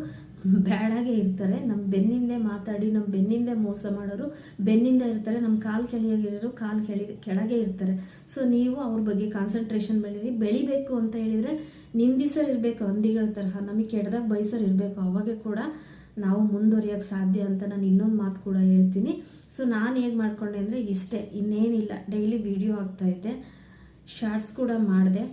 ಬ್ಯಾಡಾಗೆ ಇರ್ತಾರೆ. ನಮ್ಮ ಬೆನ್ನಿಂದೆ ಮಾತಾಡಿ ನಮ್ಮ ಬೆನ್ನಿಂದೆ ಮೋಸ ಮಾಡೋರು ಬೆನ್ನಿಂದ ಇರ್ತಾರೆ. ನಮ್ಮ ಕಾಲು ಕೆಳಗಿರೋರು ಕಾಲು ಕೆಳಿ ಕೆಳಗೆ ಇರ್ತಾರೆ. ಸೊ ನೀವು ಅವ್ರ ಬಗ್ಗೆ ಕಾನ್ಸಂಟ್ರೇಷನ್ ಬೆಳೀರಿ ಬೆಳಿಬೇಕು ಅಂತ ಹೇಳಿದರೆ ನಿಂದಿಸರ್ ಇರಬೇಕು ಹಂದಿಗಳ ತರಹ ನಮಗೆ ಕೆಡ್ದಾಗ ಬಯಸರ್ ಇರಬೇಕು ಅವಾಗೆ ಕೂಡ ನಾವು ಮುಂದುವರಿಯೋಕ್ಕೆ ಸಾಧ್ಯ ಅಂತ ನಾನು ಇನ್ನೊಂದು ಮಾತು ಕೂಡ ಹೇಳ್ತೀನಿ. ಸೊ ನಾನು ಹೇಗೆ ಮಾಡ್ಕೊಂಡೆ ಅಂದರೆ ಇಷ್ಟೇ, ಇನ್ನೇನಿಲ್ಲ. ಡೈಲಿ ವಿಡಿಯೋ ಆಗ್ತಾಯಿದ್ದೆ ಶಾರ್ಟ್ಸ್ ಕೂಡ ಮಾಡಿದೆ,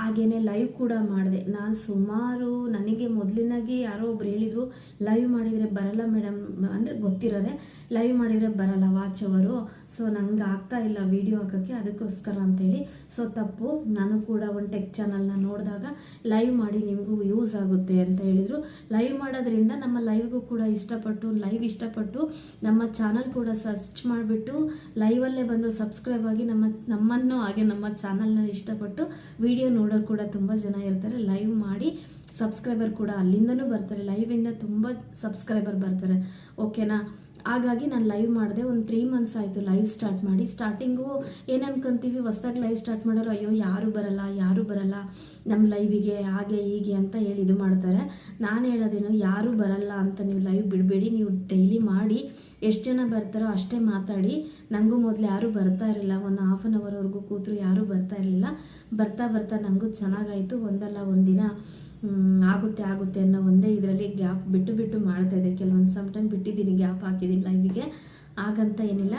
ಹಾಗೇನೆ ಲೈವ್ ಕೂಡ ಮಾಡಿದೆ. ನಾನು ಸುಮಾರು, ನನಗೆ ಮೊದಲಿನಾಗಿ ಯಾರೋ ಒಬ್ರು ಹೇಳಿದರು ಲೈವ್ ಮಾಡಿದರೆ ಬರಲ್ಲ ಮೇಡಮ್ ಅಂದರೆ ಗೊತ್ತಿರೋರೆ ಲೈವ್ ಮಾಡಿದರೆ ಬರಲ್ಲ ವಾಚ್ ಅವರು. ಸೊ ನನಗೆ ಆಗ್ತಾ ಇಲ್ಲ ವೀಡಿಯೋ ಹಾಕೋಕ್ಕೆ, ಅದಕ್ಕೋಸ್ಕರ ಅಂತೇಳಿ. ಸೊ ತಪ್ಪು. ನಾನು ಕೂಡ ಒಂದು ಟೆಕ್ ಚಾನಲ್ನ ನೋಡಿದಾಗ ಲೈವ್ ಮಾಡಿ ನಿಮಗೂ ಯೂಸ್ ಆಗುತ್ತೆ ಅಂತ ಹೇಳಿದರು. ಲೈವ್ ಮಾಡೋದ್ರಿಂದ ನಮ್ಮ ಲೈವ್ಗೂ ಕೂಡ ಇಷ್ಟಪಟ್ಟು ಲೈವ್ ಇಷ್ಟಪಟ್ಟು ನಮ್ಮ ಚಾನಲ್ ಕೂಡ ಸರ್ಚ್ ಮಾಡಿಬಿಟ್ಟು ಲೈವಲ್ಲೇ ಬಂದು ಸಬ್ಸ್ಕ್ರೈಬ್ ಆಗಿ ನಮ್ಮ, ನಮ್ಮನ್ನು ಹಾಗೆ ನಮ್ಮ ಚಾನಲ್ನ ಇಷ್ಟಪಟ್ಟು ವಿಡಿಯೋ ನೋಡೋರು ಕೂಡ ತುಂಬ ಜನ ಇರ್ತಾರೆ. ಲೈವ್ ಮಾಡಿ ಸಬ್ಸ್ಕ್ರೈಬರ್ ಕೂಡ ಅಲ್ಲಿಂದನೂ ಬರ್ತಾರೆ. ಲೈವಿಂದ ತುಂಬ ಸಬ್ಸ್ಕ್ರೈಬರ್ ಬರ್ತಾರೆ. ಓಕೆನಾ ಹಾಗಾಗಿ ನಾನು ಲೈವ್ ಮಾಡಿದೆ, ಒಂದು ತ್ರೀ ಮಂತ್ಸ್ ಆಯಿತು ಲೈವ್ ಸ್ಟಾರ್ಟ್ ಮಾಡಿ. ಸ್ಟಾರ್ಟಿಂಗು ಏನು ಅನ್ಕೊಂತೀವಿ, ಹೊಸ್ದಾಗಿ ಲೈವ್ ಸ್ಟಾರ್ಟ್ ಮಾಡೋರು, ಅಯ್ಯೋ, ಯಾರು ಬರಲ್ಲ ಯಾರು ಬರಲ್ಲ ನಮ್ಮ ಲೈವಿಗೆ ಹಾಗೆ, ಹೀಗೆ ಅಂತ ಹೇಳಿ ಇದು ಮಾಡ್ತಾರೆ. ನಾನು ಹೇಳೋದೇನು, ಯಾರು ಬರಲ್ಲ ಅಂತ ನೀವು ಲೈವ್ ಬಿಡಬೇಡಿ, ನೀವು ಡೈಲಿ ಮಾಡಿ, ಎಷ್ಟು ಜನ ಬರ್ತಾರೋ ಅಷ್ಟೇ ಮಾತಾಡಿ. ನನಗೂ ಮೊದಲು ಯಾರೂ ಬರ್ತಾ ಇರಲಿಲ್ಲ, ಒಂದು ಹಾಫ್ ಆನ್ ಅವರ್ವರೆಗೂ ಕೂತರು ಯಾರೂ ಬರ್ತಾ ಇರಲಿಲ್ಲ. ಬರ್ತಾ ಬರ್ತಾ ನನಗೂ ಚೆನ್ನಾಗಾಯಿತು, ಒಂದಲ್ಲ ಒಂದಿನ ಆಗುತ್ತೆ ಆಗುತ್ತೆ ಅನ್ನೋ ಒಂದೇ ಇದರಲ್ಲಿ ಗ್ಯಾಪ್ ಬಿಟ್ಟು ಬಿಟ್ಟು ಮಾಡ್ತಾ ಇದೆ ಕೆಲವೊಂದು ಸಮ್ ಟೈಮ್ ಬಿಟ್ಟಿದ್ದೀನಿ, ಗ್ಯಾಪ್ ಹಾಕಿದ್ದೀನಿ ಲೈವಿಗೆ ಹಾಗಂತ ಏನಿಲ್ಲ.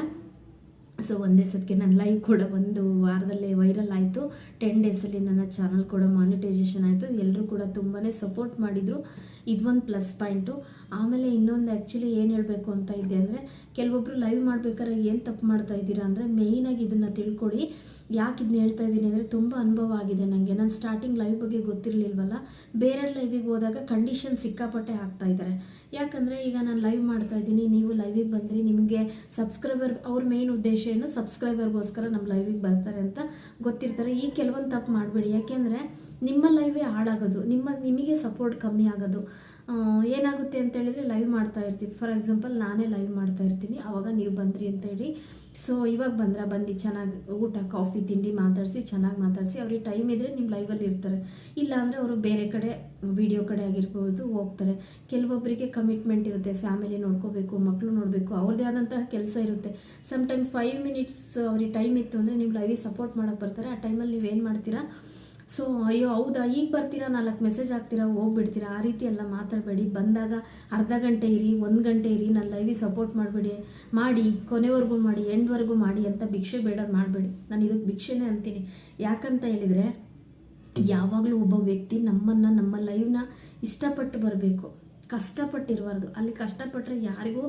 ಸೊ ಒಂದೇ ಸತಿಗೆ ನನ್ನ ಲೈವ್ ಕೂಡ ಒಂದು ವಾರದಲ್ಲೇ ವೈರಲ್ ಆಯಿತು. ಟೆನ್ ಡೇಸಲ್ಲಿ ನನ್ನ ಚಾನಲ್ ಕೂಡ ಮಾನಿಟೈಸೇಷನ್ ಆಯಿತು. ಎಲ್ಲರೂ ಕೂಡ ತುಂಬಾ ಸಪೋರ್ಟ್ ಮಾಡಿದರು. ಇದೊಂದು ಪ್ಲಸ್ ಪಾಯಿಂಟು. ಆಮೇಲೆ ಇನ್ನೊಂದು ಆ್ಯಕ್ಚುಲಿ ಏನು ಹೇಳಬೇಕು ಅಂತ ಇದೆ ಅಂದರೆ ಕೆಲವೊಬ್ಬರು ಲೈವ್ ಮಾಡ್ಬೇಕಾದ್ರೆ ಏನು ತಪ್ಪು ಮಾಡ್ತಾ ಇದ್ದೀರಾ ಅಂದರೆ ಮೇಯ್ನಾಗಿ ಇದನ್ನು ತಿಳ್ಕೊಳ್ಳಿ. ಯಾಕೆ ಇದನ್ನ ಹೇಳ್ತಾ ಇದ್ದೀನಿ ಅಂದರೆ ತುಂಬ ಅನುಭವ ಆಗಿದೆ ನನಗೆ ನಾನು ಸ್ಟಾರ್ಟಿಂಗ್ ಲೈವ್ ಬಗ್ಗೆ ಗೊತ್ತಿರಲಿಲ್ವಲ್ಲ ಬೇರೆ ಲೈವಿಗೆ ಹೋದಾಗ ಕಂಡೀಷನ್ ಸಿಕ್ಕಾಪಟ್ಟೆ ಹಾಕ್ತಾ ಇದ್ದಾರೆ ಯಾಕಂದರೆ ಈಗ ನಾನು ಲೈವ್ ಮಾಡ್ತಾ ಇದ್ದೀನಿ, ನೀವು ಲೈವಿಗೆ ಬಂದ್ರಿ, ನಿಮಗೆ ಸಬ್ಸ್ಕ್ರೈಬರ್ ಅವ್ರ ಮೇನ್ ಉದ್ದೇಶ ಏನು ಸಬ್ಸ್ಕ್ರೈಬರ್ಗೋಸ್ಕರ ನಮ್ಮ ಲೈವಿಗೆ ಬರ್ತಾರೆ ಅಂತ ಗೊತ್ತಿರ್ತಾರೆ. ಈ ಕೆಲವೊಂದು ತಪ್ಪು ಮಾಡಬೇಡಿ. ಯಾಕೆಂದರೆ ನಿಮ್ಮ ಲೈವೇ ಹಾಳಾಗೋದು, ನಿಮ್ಮ, ನಿಮಗೆ ಸಪೋರ್ಟ್ ಕಮ್ಮಿ ಆಗೋದು. ಏನಾಗುತ್ತೆ ಅಂತ ಹೇಳಿದ್ರೆ ಲೈವ್ ಮಾಡ್ತಾ ಇರ್ತೀವಿ. ಫಾರ್ ಎಕ್ಸಾಂಪಲ್ ನಾನೇ ಲೈವ್ ಮಾಡ್ತಾ ಇರ್ತೀನಿ. ಆವಾಗ ನೀವು ಬಂದ್ರಿ ಅಂತ ಹೇಳಿ. ಸೊ ಇವಾಗ ಬಂದ್ರೆ ಬಂದು ಚೆನ್ನಾಗಿ ಊಟ ಕಾಫಿ ತಿಂಡಿ ಮಾತಾಡಿಸಿ, ಚೆನ್ನಾಗಿ ಮಾತಾಡಿಸಿ. ಅವ್ರಿಗೆ ಟೈಮ್ ಇದ್ದರೆ ನಿಮ್ಮ ಲೈವಲ್ಲಿ ಇರ್ತಾರೆ. ಇಲ್ಲ ಅಂದರೆ ಅವರು ಬೇರೆ ಕಡೆ ವಿಡಿಯೋ ಕಡೆ ಆಗಿರ್ಬೋದು ಹೋಗ್ತಾರೆ. ಕೆಲವೊಬ್ಬರಿಗೆ ಕಮಿಟ್ಮೆಂಟ್ ಇರುತ್ತೆ. ಫ್ಯಾಮಿಲಿ ನೋಡ್ಕೋಬೇಕು ಮಕ್ಕಳು ನೋಡಬೇಕು. ಅವ್ರದ್ದೇ ಆದಂತಹ ಕೆಲಸ ಇರುತ್ತೆ. ಸಮ್ ಟೈಮ್ ಫೈವ್ ಮಿನಿಟ್ಸ್ ಅವ್ರಿಗೆ ಟೈಮ್ ಇತ್ತು ಅಂದರೆ ನಿಮ್ಮ ಲೈವಿಗೆ ಸಪೋರ್ಟ್ ಮಾಡೋಕ್ಕೆ ಬರ್ತಾರೆ. ಆ ಟೈಮಲ್ಲಿ ನೀವೇನು ಮಾಡ್ತೀರಾ? ಸೊ ಅಯ್ಯೋ, ಹೌದಾ? ಈಗ ಬರ್ತೀರಾ? ನಾಲ್ಕು ಮೆಸೇಜ್ ಹಾಕ್ತೀರಾ? ಹೋಗ್ಬಿಡ್ತೀರಾ? ಆ ರೀತಿ ಎಲ್ಲ ಮಾತಾಡಬೇಡಿ. ಬಂದಾಗ ಅರ್ಧ ಗಂಟೆ ಇರಿ, ಒಂದು ಗಂಟೆ ಇರಿ, ನಾನು ಲೈವಿಗೆ ಸಪೋರ್ಟ್ ಮಾಡಬೇಡಿ. ಮಾಡಿ, ಕೊನೆವರೆಗೂ ಮಾಡಿ ಎಂಡ್ವರೆಗೂ ಮಾಡಿ ಅಂತ ಭಿಕ್ಷೆ ಬೇಡ, ಮಾಡಬೇಡಿ. ನಾನು ಇದಕ್ಕೆ ಭಿಕ್ಷೆನೇ ಅಂತೀನಿ. ಯಾಕಂತ ಹೇಳಿದರೆ, ಯಾವಾಗಲೂ ಒಬ್ಬ ವ್ಯಕ್ತಿ ನಮ್ಮನ್ನು, ನಮ್ಮ ಲೈವ್ನ ಇಷ್ಟಪಟ್ಟು ಬರಬೇಕು. ಕಷ್ಟಪಟ್ಟಿರಬಾರ್ದು ಅಲ್ಲಿ ಕಷ್ಟಪಟ್ಟರೆ ಯಾರಿಗೂ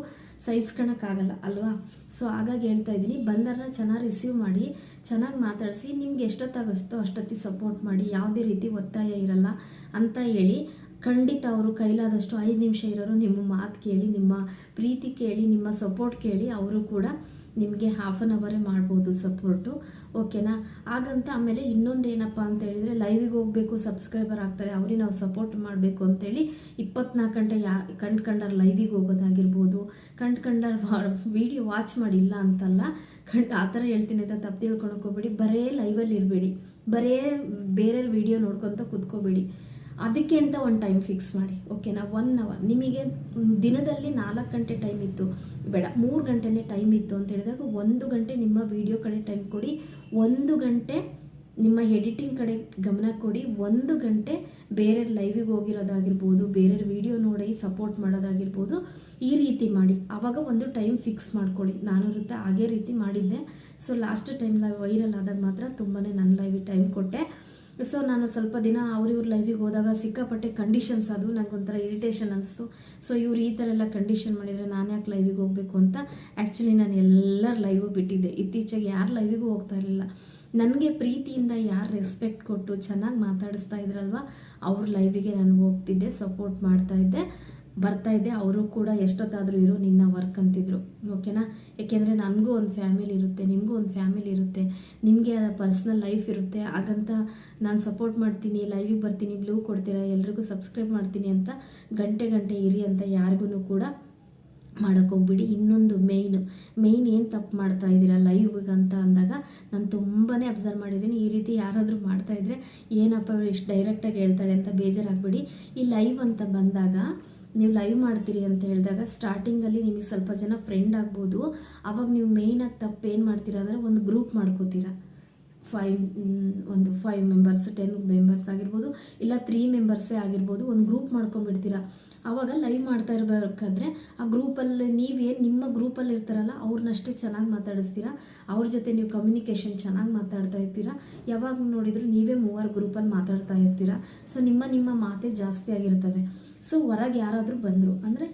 ಸಹಿಸ್ಕೊಳಕ್ಕಾಗಲ್ಲ ಅಲ್ವಾ? ಸೊ ಹಾಗಾಗಿ ಹೇಳ್ತಾ ಇದ್ದೀನಿ ಬಂದರನ್ನ ಚೆನ್ನಾಗಿ ರಿಸೀವ್ ಮಾಡಿ, ಚೆನ್ನಾಗಿ ಮಾತಾಡಿಸಿ, ನಿಮ್ಗೆ ಎಷ್ಟೊತ್ತಾಗಷ್ಟೋ ಅಷ್ಟೊತ್ತಿಗೆ ಸಪೋರ್ಟ್ ಮಾಡಿ, ಯಾವುದೇ ರೀತಿ ಒತ್ತಾಯ ಇರಲ್ಲ ಅಂತ ಹೇಳಿ, ಖಂಡಿತ ಅವರು ಕೈಲಾದಷ್ಟು ಐದು ನಿಮಿಷ ಇರೋರು ನಿಮ್ಮ ಮಾತು ಕೇಳಿ, ನಿಮ್ಮ ಪ್ರೀತಿ ಕೇಳಿ, ನಿಮ್ಮ ಸಪೋರ್ಟ್ ಕೇಳಿ, ಅವರು ಕೂಡ ನಿಮಗೆ ಹಾಫ್ ಆನ್ ಅವರೇ ಮಾಡ್ಬೋದು ಸಪೋರ್ಟು ಓಕೆನಾ ಹಾಗಂತ ಆಮೇಲೆ ಇನ್ನೊಂದು ಏನಪ್ಪ ಅಂತ ಹೇಳಿದರೆ ಲೈವಿಗೆ ಹೋಗಬೇಕು ಸಬ್ಸ್ಕ್ರೈಬರ್ ಆಗ್ತಾರೆ, ಅವ್ರಿಗೆ ನಾವು ಸಪೋರ್ಟ್ ಮಾಡಬೇಕು ಅಂತೇಳಿ ಇಪ್ಪತ್ನಾಲ್ಕು ಗಂಟೆ ಯಾ ಕಂಡು ಲೈವಿಗೆ ಹೋಗೋದಾಗಿರ್ಬೋದು. ಕಂಡು ಕಂಡರ್ ವಿಡಿಯೋ ವಾಚ್ ಮಾಡಿಲ್ಲ ಅಂತಲ್ಲ ಕಂಡ್ ಆ ಥರ ಹೇಳ್ತೀನಿ ಅಂತ ತಪ್ಪು ತಿಳ್ಕೊಳಕ್ಕೆ ಹೋಗ್ಬೇಡಿ. ಬರೇ ಲೈವಲ್ಲಿ ಇರಬೇಡಿ. ಬರೇ ಬೇರೆ ವಿಡಿಯೋ ನೋಡ್ಕೊತ ಕೂತ್ಕೋಬೇಡಿ. ಅದಕ್ಕೆ ಅಂತ ಒಂದು ಟೈಮ್ ಫಿಕ್ಸ್ ಮಾಡಿ. ಓಕೆನಾ ಒನ್ ಅವರ್ ನಿಮಗೆ ದಿನದಲ್ಲಿ ನಾಲ್ಕು ಗಂಟೆ ಟೈಮ್ ಇತ್ತು. ಬೇಡ, ಮೂರು ಗಂಟೆನೇ ಟೈಮ್ ಇತ್ತು ಅಂತ ಹೇಳಿದಾಗ ಒಂದು ಗಂಟೆ ನಿಮ್ಮ ವಿಡಿಯೋ ಕಡೆ ಟೈಮ್ ಕೊಡಿ, ಒಂದು ಗಂಟೆ ನಿಮ್ಮ ಎಡಿಟಿಂಗ್ ಕಡೆ ಗಮನ ಕೊಡಿ, ಒಂದು ಗಂಟೆ ಬೇರೆ ಲೈವಿಗೆ ಹೋಗಿರೋದಾಗಿರ್ಬೋದು ಬೇರೆ ವಿಡಿಯೋ ನೋಡಿ ಸಪೋರ್ಟ್ ಮಾಡೋದಾಗಿರ್ಬೋದು, ಈ ರೀತಿ ಮಾಡಿ. ಆವಾಗ ಒಂದು ಟೈಮ್ ಫಿಕ್ಸ್ ಮಾಡ್ಕೊಳ್ಳಿ. ನಾನು ಇರುತ್ತೆ ಹಾಗೇ ರೀತಿ ಮಾಡಿದ್ದೆ. So last time live viral ಆದಾಗ ಮಾತ್ರ ತುಂಬಾ ನನ್ನ ಲೈವಿಗೆ ಟೈಮ್ ಕೊಟ್ಟೆ. ಸೊ ನಾನು ಸ್ವಲ್ಪ ದಿನ ಅವ್ರಿವ್ರ ಲೈವಿಗೆ ಹೋದಾಗ ಸಿಕ್ಕಾಪಟ್ಟೆ ಕಂಡೀಷನ್ಸ್ ಅದು. ನಂಗೆ ಒಂಥರ ಇರಿಟೇಷನ್ ಅನಿಸ್ತು. ಸೊ ಇವ್ರು ಈ ಥರ ಎಲ್ಲ ಕಂಡೀಷನ್ ಮಾಡಿದರೆ ನಾನು ಯಾಕೆ ಲೈವಿಗೆ ಹೋಗಬೇಕು ಅಂತ ಆ್ಯಕ್ಚುಲಿ ನಾನು ಎಲ್ಲರ ಲೈವು ಬಿಟ್ಟಿದ್ದೆ. ಇತ್ತೀಚೆಗೆ ಯಾರು ಲೈವಿಗೂ ಹೋಗ್ತಾ ಇರಲಿಲ್ಲ. ನನಗೆ ಪ್ರೀತಿಯಿಂದ ಯಾರು ರೆಸ್ಪೆಕ್ಟ್ ಕೊಟ್ಟು ಚೆನ್ನಾಗಿ ಮಾತಾಡಿಸ್ತಾ ಇದ್ರಲ್ವ, ಅವ್ರ ಲೈವಿಗೆ ನಾನು ಹೋಗ್ತಿದ್ದೆ ಸಪೋರ್ಟ್ ಮಾಡ್ತಾ ಇದ್ದೆ. ಬರ್ತಾ ಇದ್ದೆ ಅವರು ಕೂಡ ಎಷ್ಟೊತ್ತಾದರೂ ಇರೋ, ನಿನ್ನ ವರ್ಕ್ ಅಂತಿದ್ರು. ಓಕೆನಾ ಏಕೆಂದರೆ ನನಗೂ ಒಂದು ಫ್ಯಾಮಿಲಿ ಇರುತ್ತೆ, ನಿಮಗೂ ಒಂದು ಫ್ಯಾಮಿಲಿ ಇರುತ್ತೆ, ನಿಮಗೆ ಪರ್ಸ್ನಲ್ ಲೈಫ್ ಇರುತ್ತೆ. ಹಾಗಂತ ನಾನು ಸಪೋರ್ಟ್ ಮಾಡ್ತೀನಿ ಲೈವಿಗೆ ಬರ್ತೀನಿ ಬ್ಲೂ ಕೊಡ್ತೀರಾ, ಎಲ್ರಿಗೂ ಸಬ್ಸ್ಕ್ರೈಬ್ ಮಾಡ್ತೀನಿ ಅಂತ ಗಂಟೆ ಗಂಟೆ ಇರಿ ಅಂತ ಯಾರಿಗೂ ಕೂಡ ಮಾಡೋಕ್ಕೋಗ್ಬಿಡಿ ಇನ್ನೊಂದು ಮೇಯ್ನು ಮೇಯ್ನ್ ಏನು ತಪ್ಪು ಮಾಡ್ತಾ ಇದ್ದೀರಾ ಲೈವ್ಗೆ ಅಂತ ಅಂದಾಗ ನಾನು ತುಂಬಾ ಅಬ್ಸರ್ವ್ ಮಾಡಿದ್ದೀನಿ. ಈ ರೀತಿ ಯಾರಾದರೂ ಮಾಡ್ತಾಯಿದ್ರೆ ಏನಪ್ಪ ಇಷ್ಟು ಡೈರೆಕ್ಟಾಗಿ ಹೇಳ್ತಾಳೆ ಅಂತ ಬೇಜಾರಾಗ್ಬಿಡಿ. ಈ ಲೈವ್ ಅಂತ ಬಂದಾಗ ನೀವು ಲೈವ್ ಮಾಡ್ತೀರಿ ಅಂತ ಹೇಳಿದಾಗ ಸ್ಟಾರ್ಟಿಂಗಲ್ಲಿ ನಿಮಗೆ ಸ್ವಲ್ಪ ಜನ ಫ್ರೆಂಡ್ ಆಗ್ಬೋದು. ಅವಾಗ ನೀವು ಮೇಯ್ನಾಗಿ ತಪ್ಪು ಏನು ಮಾಡ್ತೀರಾ ಅಂದರೆ ಒಂದು ಗ್ರೂಪ್ ಮಾಡ್ಕೋತೀರಾ. ಫೈವ್ ಒಂದು ಫೈವ್ ಮೆಂಬರ್ಸ್ ಟೆನ್ ಮೆಂಬರ್ಸ್ ಆಗಿರ್ಬೋದು, ಇಲ್ಲ ತ್ರೀ ಮೆಂಬರ್ಸೇ ಆಗಿರ್ಬೋದು, ಒಂದು ಗ್ರೂಪ್ ಮಾಡ್ಕೊಂಡ್ಬಿಡ್ತೀರಾ. ಆವಾಗ ಲೈವ್ ಮಾಡ್ತಾ ಇರಬೇಕಾದ್ರೆ ಆ ಗ್ರೂಪಲ್ಲಿ ನೀವೇನು ನಿಮ್ಮ ಗ್ರೂಪಲ್ಲಿ ಇರ್ತಾರಲ್ಲ ಅವ್ರನ್ನಷ್ಟೇ ಚೆನ್ನಾಗಿ ಮಾತಾಡಿಸ್ತೀರಾ. ಅವ್ರ ಜೊತೆ ನೀವು ಕಮ್ಯುನಿಕೇಷನ್ ಚೆನ್ನಾಗಿ ಮಾತಾಡ್ತಾ ಇರ್ತೀರಾ. ಯಾವಾಗ ನೋಡಿದರೂ ನೀವೇ ಮೂವರು ಗ್ರೂಪಲ್ಲಿ ಮಾತಾಡ್ತಾ ಇರ್ತೀರಾ. ಸೊ ನಿಮ್ಮ ನಿಮ್ಮ ಮಾತೇ ಜಾಸ್ತಿ ಆಗಿರ್ತವೆ. ಸೊ ಹೊರಗೆ ಯಾರಾದರೂ ಬಂದರು, ಅಂದರೆ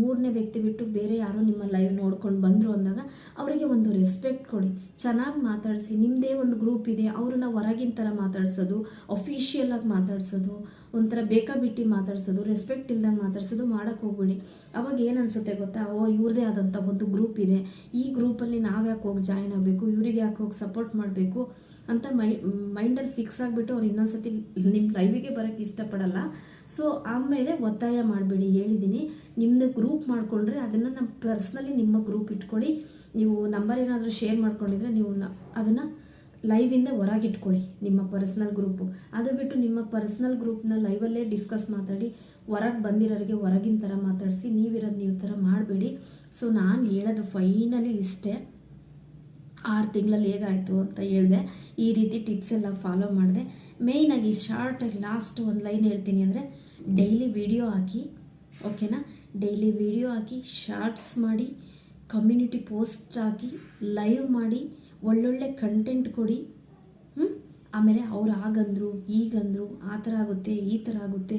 ಮೂರನೇ ವ್ಯಕ್ತಿ ಬಿಟ್ಟು ಬೇರೆ ಯಾರೋ ನಿಮ್ಮ ಲೈವ್ ನೋಡ್ಕೊಂಡು ಬಂದರು ಅಂದಾಗ ಅವರಿಗೆ ಒಂದು ರೆಸ್ಪೆಕ್ಟ್ ಕೊಡಿ. ಚೆನ್ನಾಗಿ ಮಾತಾಡಿಸಿ ನಿಮ್ಮದೇ ಒಂದು ಗ್ರೂಪ್ ಇದೆ, ಅವ್ರನ್ನ ಹೊರಗಿನ ಥರ ಮಾತಾಡ್ಸೋದು ಅಫಿಷಿಯಲ್ ಆಗಿ ಮಾತಾಡ್ಸೋದು, ಒಂಥರ ಬೇಕಾಬಿಟ್ಟಿ ಮಾತಾಡ್ಸೋದು ರೆಸ್ಪೆಕ್ಟ್ ಇಲ್ದಂಗೆ ಮಾತಾಡ್ಸೋದು ಮಾಡೋಕ್ಕೆ ಹೋಗ್ಬೇಡಿ. ಅವಾಗ ಏನು ಅನ್ಸುತ್ತೆ ಗೊತ್ತಾ? ಓ, ಇವ್ರದೇ ಆದಂಥ ಒಂದು ಗ್ರೂಪ್ ಇದೆ. ಈ ಗ್ರೂಪಲ್ಲಿ ನಾವು ಯಾಕೆ ಹೋಗಿ ಜಾಯ್ನ್ ಆಗಬೇಕು? ಇವ್ರಿಗೆ ಯಾಕೆ ಹೋಗಿ ಸಪೋರ್ಟ್ ಮಾಡಬೇಕು? ಅಂತ ಮೈ ಮೈಂಡಲ್ಲಿ ಫಿಕ್ಸ್ ಆಗಿಬಿಟ್ಟು ಅವ್ರು ಇನ್ನೊಂದ್ಸತಿ ನಿಮ್ಮ ಲೈವಿಗೆ ಬರೋಕ್ಕೆ ಇಷ್ಟಪಡಲ್ಲ. ಸೊ ಆಮೇಲೆ ಒತ್ತಾಯ ಮಾಡಬೇಡಿ ಹೇಳಿದ್ದೀನಿ ನಿಮ್ಮದು ಗ್ರೂಪ್ ಮಾಡಿಕೊಂಡ್ರೆ ಅದನ್ನು ನಮ್ಮ ಪರ್ಸ್ನಲಿ ನಿಮ್ಮ ಗ್ರೂಪ್ ಇಟ್ಕೊಳ್ಳಿ. ನೀವು ನಂಬರ್ ಏನಾದರೂ ಶೇರ್ ಮಾಡ್ಕೊಂಡಿದ್ರೆ ನೀವು ನ- ಅದನ್ನು ಲೈವಿಂದ ಹೊರಗಿಟ್ಕೊಳ್ಳಿ ನಿಮ್ಮ ಪರ್ಸ್ನಲ್ ಗ್ರೂಪು ಅದು ಬಿಟ್ಟು ನಿಮ್ಮ ಪರ್ಸ್ನಲ್ ಗ್ರೂಪ್ನ ಲೈವಲ್ಲೇ ಡಿಸ್ಕಸ್ ಮಾತಾಡಿ, ಹೊರಗೆ ಬಂದಿರೋರಿಗೆ ಹೊರಗಿನ ಥರ ಮಾತಾಡಿಸಿ, ನೀವಿರೋದು ನೀವು ಥರ ಮಾಡಬೇಡಿ. ಸೊ ನಾನು ಹೇಳೋದು ಫೈನಲಿ ಇಷ್ಟೇ. ಆರು ತಿಂಗಳಲ್ಲಿ ಹೇಗಾಯಿತು ಅಂತ ಹೇಳಿದೆ. ಈ ರೀತಿ ಟಿಪ್ಸ್ ಎಲ್ಲ ಫಾಲೋ ಮಾಡಿದೆ. ಮೇಯ್ನಾಗಿ ಶಾರ್ಟಾಗಿ ಲಾಸ್ಟ್ ಒಂದು ಲೈನ್ ಹೇಳ್ತೀನಿ ಅಂದರೆ ಡೈಲಿ ವಿಡಿಯೋ ಹಾಕಿ ಓಕೆನಾ ಡೈಲಿ ವಿಡಿಯೋ ಹಾಕಿ ಶಾರ್ಟ್ಸ್ ಮಾಡಿ ಕಮ್ಯುನಿಟಿ ಪೋಸ್ಟ್ ಆಗಿ ಲೈವ್ ಮಾಡಿ ಒಳ್ಳೊಳ್ಳೆ ಕಂಟೆಂಟ್ ಕೊಡಿ? ಆಮೇಲೆ ಅವ್ರು ಆಗಂದ್ರು ಈಗಂದ್ರು ಆ ಥರ ಆಗುತ್ತೆ, ಈ ಥರ ಆಗುತ್ತೆ.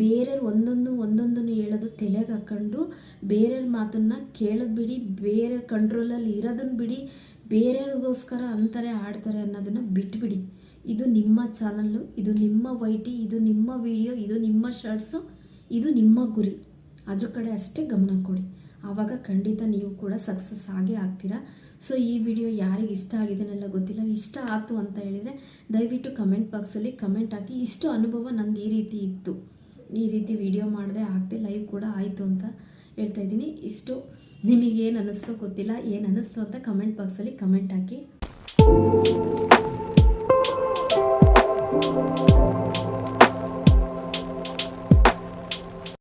ಬೇರೆಯವ್ರು ಒಂದೊಂದು ಒಂದೊಂದನ್ನು ಹೇಳೋದು ತಲೆಗೆ ಹಾಕ್ಕೊಂಡು ಬೇರೆಯವ್ರ ಮಾತನ್ನು ಕೇಳೋದು ಬಿಡಿ ಬೇರೆ ಕಂಟ್ರೋಲಲ್ಲಿ ಇರೋದನ್ನು ಬಿಡಿ, ಬೇರೆಯವ್ರಿಗೋಸ್ಕರ ಅಂತಾರೆ, ಆಡ್ತಾರೆ ಅನ್ನೋದನ್ನು ಬಿಟ್ಬಿಡಿ. ಇದು ನಿಮ್ಮ ಚಾನಲ್ಲು ಇದು ನಿಮ್ಮ ವೈಟಿ, ಇದು ನಿಮ್ಮ ವಿಡಿಯೋ ಇದು ನಿಮ್ಮ ಶರ್ಟ್ಸು ಇದು ನಿಮ್ಮ ಗುರಿ. ಅದ್ರ ಕಡೆ ಅಷ್ಟೇ ಗಮನ ಕೊಡಿ. ಆವಾಗ ಖಂಡಿತ ನೀವು ಕೂಡ ಸಕ್ಸಸ್ ಆಗೇ ಆಗ್ತೀರಾ? ಸೊ ಈ ವಿಡಿಯೋ ಯಾರಿಗೆ ಇಷ್ಟ ಆಗಿದೆನೆಲ್ಲ ಗೊತ್ತಿಲ್ಲ. ಇಷ್ಟ ಆಯಿತು ಅಂತ ಹೇಳಿದರೆ ದಯವಿಟ್ಟು ಕಮೆಂಟ್ ಬಾಕ್ಸಲ್ಲಿ ಕಮೆಂಟ್ ಹಾಕಿ ಇಷ್ಟು ಅನುಭವ ನಂದು ಈ ರೀತಿ ಇತ್ತು. ಈ ರೀತಿ ವಿಡಿಯೋ ಮಾಡಿದೆ ಆಗದೆ ಲೈವ್ ಕೂಡ ಆಯಿತು ಅಂತ ಹೇಳ್ತಾ ಇದ್ದೀನಿ. ಇಷ್ಟು. ನಿಮಗೇನು ಅನ್ನಿಸ್ತೋ ಗೊತ್ತಿಲ್ಲ. ಏನು ಅನ್ನಿಸ್ತು ಅಂತ ಕಮೆಂಟ್ ಬಾಕ್ಸಲ್ಲಿ ಕಮೆಂಟ್ ಹಾಕಿ.